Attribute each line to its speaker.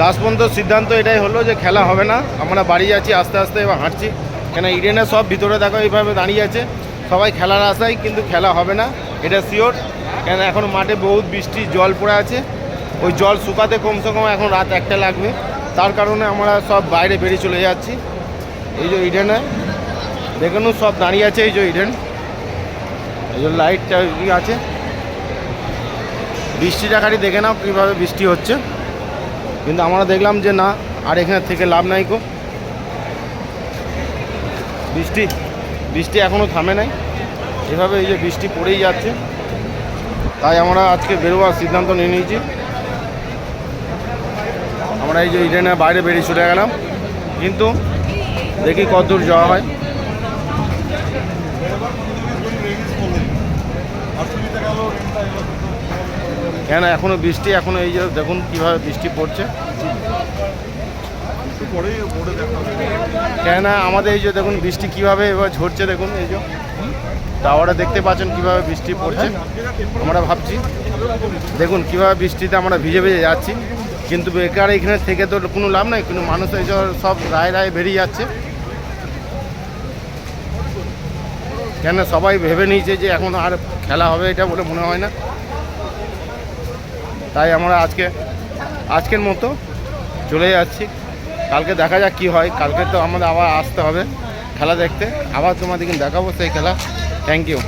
Speaker 1: Last পর্যন্ত সিদ্ধান্ত এটাই হলো যে খেলা হবে না। আমরা বাড়ি যাচ্ছি, আস্তে আস্তে এবার হাঁটছি। কেন, ইডেনে সব ভিতরে দেখো এইভাবে দাঁড়িয়ে আছে। সবাই খেলার আশায়, কিন্তু খেলা হবে না, এটা শিওর কেন, এখন মাঠে বহুত বৃষ্টি, জল পড়ে আছে। ওই জল শুকাতে কমসে কম এখন রাত একটা লাগবে। তার কারণে আমরা সব বাইরে বেরিয়ে চলে যাচ্ছি। এই যে ইডেনে, দেখুন সব দাঁড়িয়ে আছে এই যে ইডেন। এই যে লাইটটা আছে। বৃষ্টিটা খালি দেখে নাও কীভাবে বৃষ্টি হচ্ছে। কিন্তু আমরা দেখলাম যে না, আর এখানে থেকে লাভ নাই কো বৃষ্টি বৃষ্টি এখনও থামে নাই। এভাবে এই যে বৃষ্টি পড়েই যাচ্ছে, তাই আমরা আজকে বেরোবার সিদ্ধান্ত নিয়ে নিয়েছি। আমরা এই যে ইডেনের বাইরে বেরিয়ে ছুটে গেলাম, কিন্তু দেখি কতদূর যাওয়া হয়। কেন এখনও বৃষ্টি? এখনও এই যে দেখুন কীভাবে বৃষ্টি পড়ছে। কেন আমাদের এই যে দেখুন বৃষ্টি কীভাবে এবার ঝরছে দেখুন এই যে। টাওয়ারে দেখতে পাচ্ছেন কীভাবে বৃষ্টি পড়ছে। আমরা ভাবছি দেখুন কীভাবে বৃষ্টিতে আমরা ভিজে ভিজে যাচ্ছি। কিন্তু বেকার এখানে থেকে তো কোনো লাভ নাই কিন্তু মানুষ এই সব রায় রায় বেরিয়ে যাচ্ছে। কেন সবাই ভেবে নিয়েছে যে এখন আর খেলা হবে এটা বলে মনে হয় না। তাই আমরা আজকে, আজকের মতো চলে যাচ্ছি। কালকে দেখা যাক কী হয়। কালকে তো আমাদের আবার আসতে হবে খেলা দেখতে। আবার তোমাদেরকে দেখাবো সেই খেলা। Thank you